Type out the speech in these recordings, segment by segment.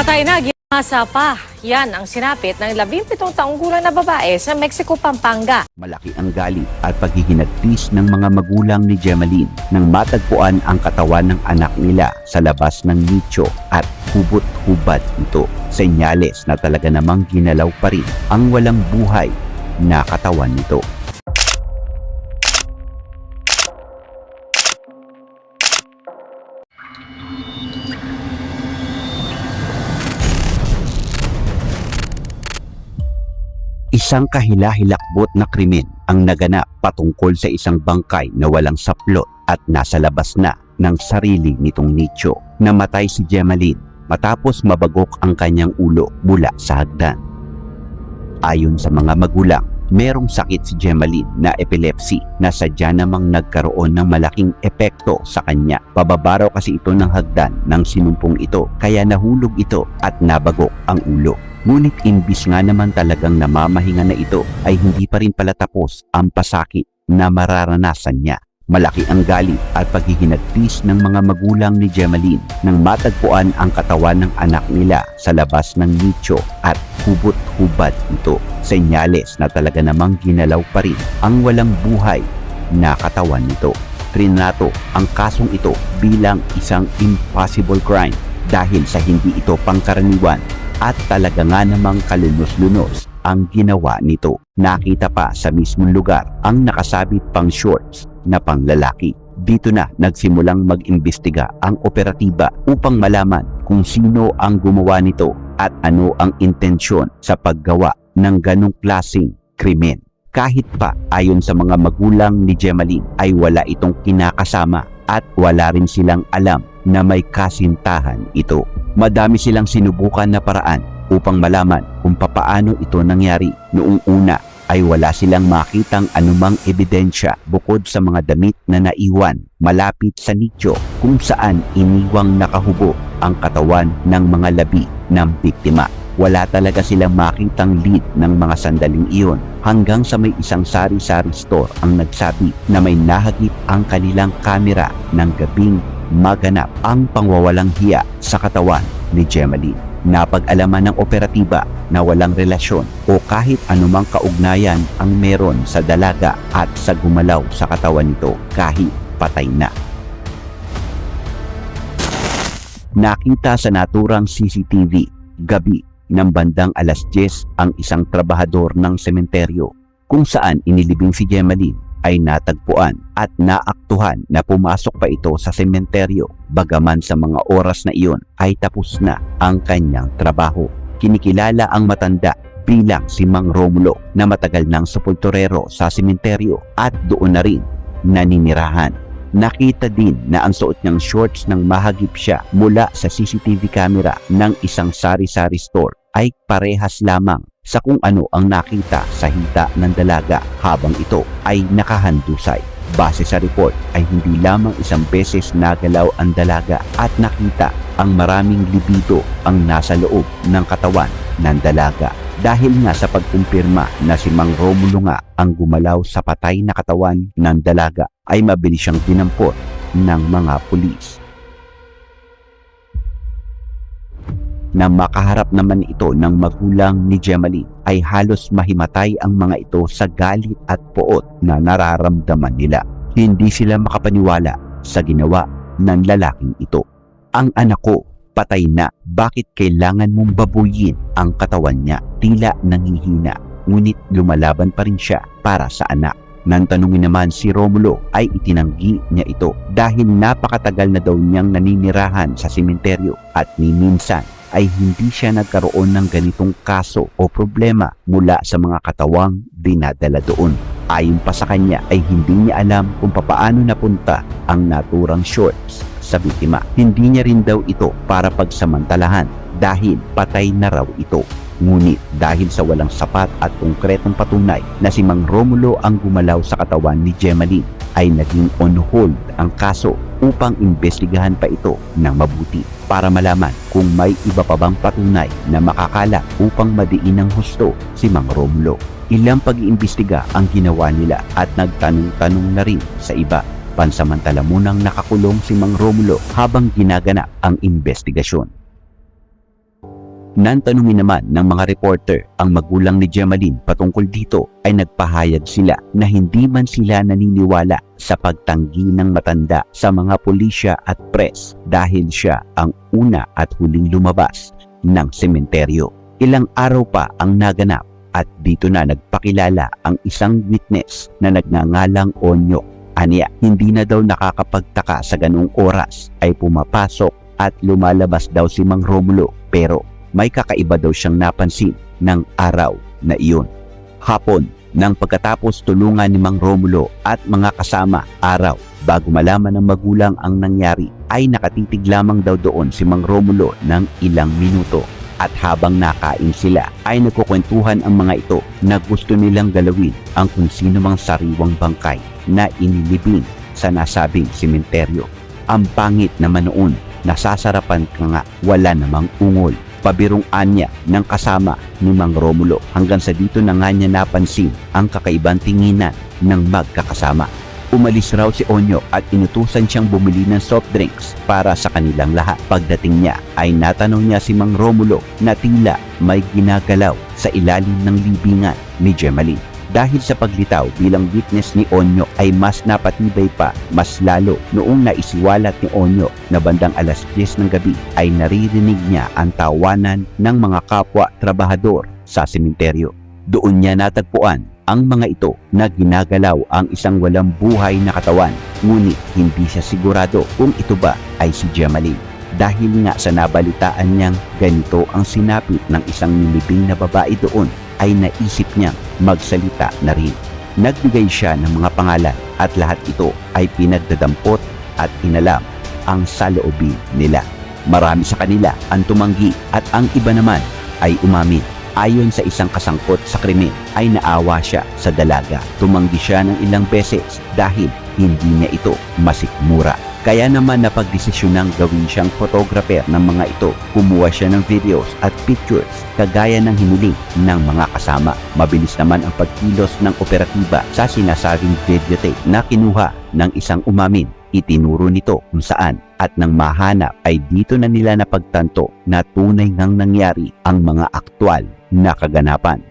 Patay na, ginasa pa. Yan ang sinapit ng 17 taong gulang na babae sa Mexico, Pampanga. Malaki ang galit at paghihinagpis ng mga magulang ni Gemaline nang matagpuan ang katawan ng anak nila sa labas ng nicho at hubot-hubad ito. Senyales na talaga namang ginalaw pa rin ang walang buhay na katawan nito. Isang kahila-hilakbot na krimen ang naganap patungkol sa isang bangkay na walang saplot at nasa labas na ng sarili nitong nicho. Namatay si Gemaline matapos mabagok ang kanyang ulo mula sa hagdan. Ayon sa mga magulang, merong sakit si Gemaline na epilepsy na sadya namang nagkaroon ng malaking epekto sa kanya. Pababaraw kasi ito ng hagdan ng sinumpong ito kaya nahulog ito at nabagok ang ulo. Ngunit imbis nga naman talagang namamahinga na ito ay hindi pa rin pala tapos ang pasakit na mararanasan niya. Malaki ang galit at paghihinagpis ng mga magulang ni Gemaline nang matagpuan ang katawan ng anak nila sa labas ng nicho at hubot-hubad ito. Senyales na talaga namang ginalaw pa rin ang walang buhay na katawan nito. Trinato ang kasong ito bilang isang impossible crime dahil sa hindi ito pangkaraniwan at talaga nga namang kalunos-lunos ang ginawa nito. Nakita pa sa mismong lugar ang nakasabit pang shorts na panglalaki. Dito na nagsimulang mag-imbestiga ang operatiba upang malaman kung sino ang gumawa nito at ano ang intensyon sa paggawa ng ganong klasing krimen. Kahit pa ayon sa mga magulang ni Gemaline ay wala itong kinakasama at wala rin silang alam na may kasintahan ito. Madami silang sinubukan na paraan upang malaman kung papaano ito nangyari. Noong una ay wala silang makitang anumang ebidensya bukod sa mga damit na naiwan malapit sa nicho kung saan iniwang nakahubo ang katawan ng mga labi ng biktima. Wala talaga silang makitang lead ng mga sandaling iyon hanggang sa may isang sari-sari store ang nagsabi na may nahagip ang kanilang kamera ng gabing maganap ang pangwawalang hiya sa katawan ni Gemaline. Napag-alaman ng operatiba na walang relasyon o kahit anumang kaugnayan ang meron sa dalaga at sa gumalaw sa katawan nito kahit patay na. Nakita sa naturang CCTV gabi ng bandang alas 10 ang isang trabahador ng sementeryo kung saan inilibing si Gemaline ay natagpuan at naaktuhan na pumasok pa ito sa sementeryo bagaman sa mga oras na iyon ay tapos na ang kanyang trabaho. Kinikilala ang matanda bilang si Mang Romulo na matagal ng sepulturero sa sementeryo at doon na rin naninirahan. Nakita din na ang suot niyang shorts nang mahagip siya mula sa CCTV camera ng isang sari-sari store ay parehas lamang sa kung ano ang nakita sa hita ng dalaga habang ito ay nakahandusay. Base sa report ay hindi lamang isang beses nagalaw ang dalaga at nakita ang maraming libido ang nasa loob ng katawan ng dalaga. Dahil nga sa pagkumpirma na si Mang Romulo nga ang gumalaw sa patay na katawan ng dalaga ay mabilis siyang dinampot ng mga pulis. Na makaharap naman ito ng magulang ni Gemaline ay halos mahimatay ang mga ito sa galit at poot na nararamdaman nila. Hindi sila makapaniwala sa ginawa ng lalaking ito. Ang anak ko, patay na. Bakit kailangan mong babuyin ang katawan niya? Tila nangihina, ngunit lumalaban pa rin siya para sa anak. Nang tanungin naman si Romulo ay itinanggi niya ito dahil napakatagal na daw niyang naninirahan sa sementeryo at ni ay hindi siya nagkaroon ng ganitong kaso o problema mula sa mga katawang dinadala doon. Ayon pa sa kanya ay hindi niya alam kung papaano napunta ang naturang shorts sa biktima. Hindi niya rin daw ito para pagsamantalahan dahil patay na raw ito. Ngunit dahil sa walang sapat at konkretong patunay na si Mang Romulo ang gumalaw sa katawan ni Gemaline ay naging on hold ang kaso upang imbestigahan pa ito ng mabuti para malaman kung may iba pa bang patunay na makakala upang madiin ng husto si Mang Romulo. Ilang pag-iimbestiga ang ginawa nila at nagtanong-tanong na rin sa iba. Pansamantala munang nakakulong si Mang Romulo habang ginaganap ang investigasyon. Nantanungin naman ng mga reporter ang magulang ni Gemaline patungkol dito ay nagpahayag sila na hindi man sila naniniwala sa pagtanggi ng matanda sa mga pulisya at press dahil siya ang una at huling lumabas ng sementeryo. Ilang araw pa ang naganap at dito na nagpakilala ang isang witness na nagngangalang Onyo. Anya, hindi na daw nakakapagtaka sa ganung oras ay pumapasok at lumalabas daw si Mang Romulo pero may kakaiba daw siyang napansin ng araw na iyon. Hapon, nang pagkatapos tulungan ni Mang Romulo at mga kasama araw bago malaman ng magulang ang nangyari ay nakatitig lamang daw doon si Mang Romulo ng ilang minuto at habang nakain sila ay nagkukwentuhan ang mga ito na gusto nilang galawin ang kung sino mang sariwang bangkay na inilibing sa nasabing simenteryo. Ang pangit naman noon, nasasarapan ka nga wala namang ungol. Pabirong anya ng kasama ni Mang Romulo hanggang sa dito na nga niya napansin ang kakaibang tinginan ng magkakasama. Umalis raw si Onyo at inutusan siyang bumili ng soft drinks para sa kanilang lahat. Pagdating niya ay natanong niya si Mang Romulo na tila may ginagalaw sa ilalim ng libingan ni Gemaline. Dahil sa paglitaw bilang witness ni Onyo ay mas napatibay pa mas lalo noong naisiwalat ni Onyo na bandang alas 10 ng gabi ay naririnig niya ang tawanan ng mga kapwa trabahador sa sementeryo. Doon niya natagpuan ang mga ito na ginagalaw ang isang walang buhay na katawan ngunit hindi siya sigurado kung ito ba ay si Gemaline. Dahil nga sa nabalitaan niyang ganito ang sinapit ng isang nilibing na babae doon ay naisip niyang magsalita na rin. Nagbigay siya ng mga pangalan at lahat ito ay pinagdadampot at inalam ang saloobin nila. Marami sa kanila ang tumanggi at ang iba naman ay umamin. Ayon sa isang kasangkot sa krimen ay naawa siya sa dalaga. Tumanggi siya ng ilang beses dahil hindi niya ito masikmura. Kaya naman napagdesisyonang gawin siyang photographer ng mga ito. Kumuha siya ng videos at pictures kagaya ng hiniling ng mga kasama. Mabilis naman ang pagkilos ng operatiba sa sinasabing videotape na kinuha ng isang umamin. Itinuro nito kung saan at nang mahanap ay dito na nila napagtanto na tunay ngang nangyari ang mga aktwal na kaganapan.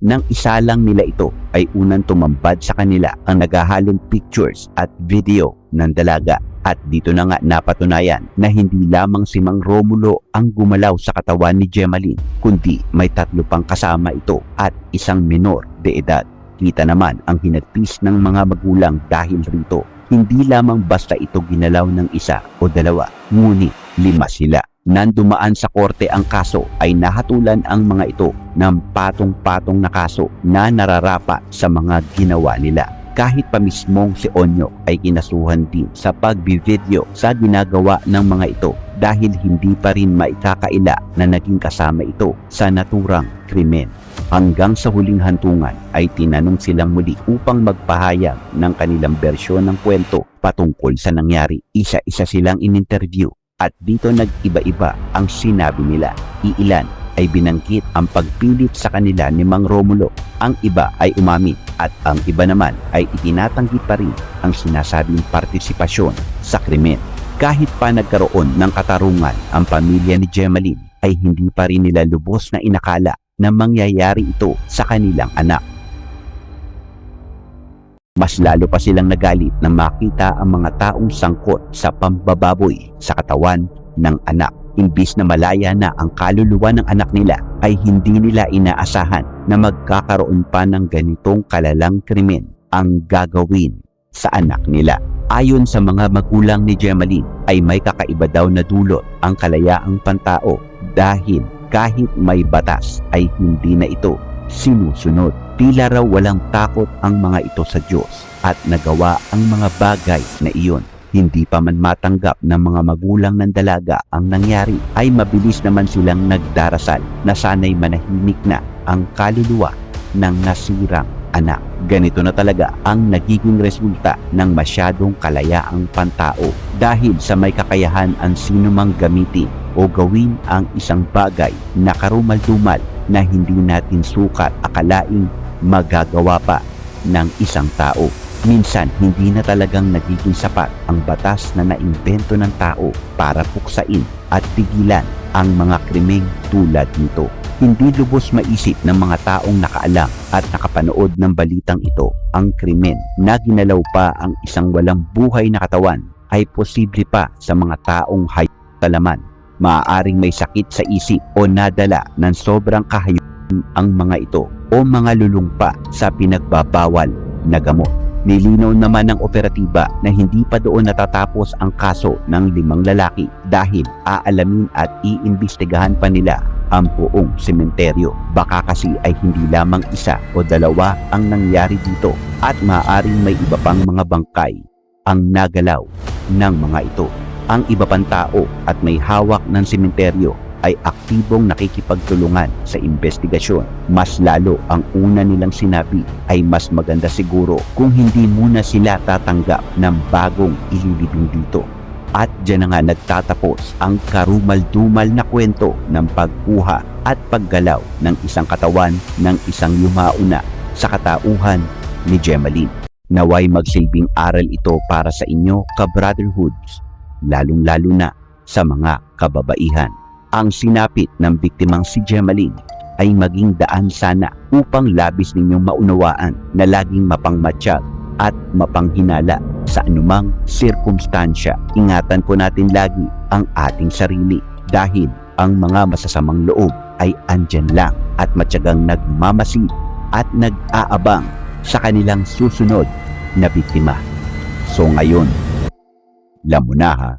Nang isa lang nila ito ay unang tumambad sa kanila ang naghahalong pictures at video ng dalaga at dito na nga napatunayan na hindi lamang si Mang Romulo ang gumalaw sa katawan ni Gemaline kundi may tatlo pang kasama ito at isang minor de edad. Kita naman ang hinagpis ng mga magulang dahil rito. Hindi lamang basta ito ginalaw ng isa o dalawa, ngunit lima sila. Nandumaan sa korte ang kaso ay nahatulan ang mga ito ng patong-patong na kaso na nararapat sa mga ginawa nila. Kahit pa mismong si Onyo ay kinasuhan din sa pagbivideo sa ginagawa ng mga ito dahil hindi pa rin maikakaila na naging kasama ito sa naturang krimen. Hanggang sa huling hantungan ay tinanong silang muli upang magpahayag ng kanilang bersyon ng kwento patungkol sa nangyari. Isa-isa silang in-interview at dito nag-iba-iba ang sinabi nila. Iilan ay binangkit ang pagpilit sa kanila ni Mang Romulo. Ang iba ay umamin at ang iba naman ay itinatanggi pa rin ang sinasabing partisipasyon sa krimen. Kahit pa nagkaroon ng katarungan ang pamilya ni Gemaline ay hindi pa rin nila lubos na inakala na mangyayari ito sa kanilang anak. Mas lalo pa silang nagalit nang makita ang mga taong sangkot sa pambababoy sa katawan ng anak. Imbis na malaya na ang kaluluwa ng anak nila ay hindi nila inaasahan na magkakaroon pa ng ganitong kalalang krimen ang gagawin sa anak nila. Ayon sa mga magulang ni Gemaline ay may kakaiba daw na dulot ang kalayaang pantao dahil kahit may batas ay hindi na ito sinusunod. Tila raw walang takot ang mga ito sa Diyos at nagawa ang mga bagay na iyon. Hindi pa man matanggap ng mga magulang ng dalaga ang nangyari ay mabilis naman silang nagdarasal na sana'y manahimik na ang kaluluwa ng nasirang anak. Ganito na talaga ang nagiging resulta ng masyadong kalayaang pantao dahil sa may kakayahan ang sinumang gamitin o gawin ang isang bagay na karumal-dumal na hindi natin sukat akalaing magagawa pa ng isang tao. Minsan, hindi na talagang nagiging sapat ang batas na naimbento ng tao para puksain at pigilan ang mga krimeng tulad nito. Hindi lubos maisip ng mga taong nakaalam at nakapanood ng balitang ito ang krimen na ginalaw pa ang isang walang buhay na katawan ay posible pa sa mga taong hayop sa laman. Maaaring may sakit sa isip o nadala ng sobrang kahayupan ang mga ito o mga lulungpa sa pinagbabawal na gamot. Nilinaw naman ng operatiba na hindi pa doon natatapos ang kaso ng limang lalaki dahil aalamin at iimbestigahan pa nila ang buong sementeryo. Baka kasi ay hindi lamang isa o dalawa ang nangyari dito at maaaring may iba pang mga bangkay ang nagalaw ng mga ito. Ang iba pang tao at may hawak ng sementeryo ay aktibong nakikipagtulungan sa investigasyon. Mas lalo ang una nilang sinabi ay mas maganda siguro kung hindi muna sila tatanggap ng bagong ililibing dito. At dyan na nga nagtatapos ang karumal-dumal na kwento ng pagkuha at paggalaw ng isang katawan ng isang yumauna sa katauhan ni Gemaline. Naway magsilbing aral ito para sa inyo ka-brotherhoods, lalong-lalo na sa mga kababaihan ang sinapit ng biktimang si Gemaline ay maging daan sana upang labis ninyong maunawaan na laging mapangmatsyag at mapanghinala sa anumang sirkumstansya. Ingatan po natin lagi ang ating sarili dahil ang mga masasamang loob ay andyan lang at matyagang nagmamasid at nag-aabang sa kanilang susunod na biktima. So ngayon, lamunaha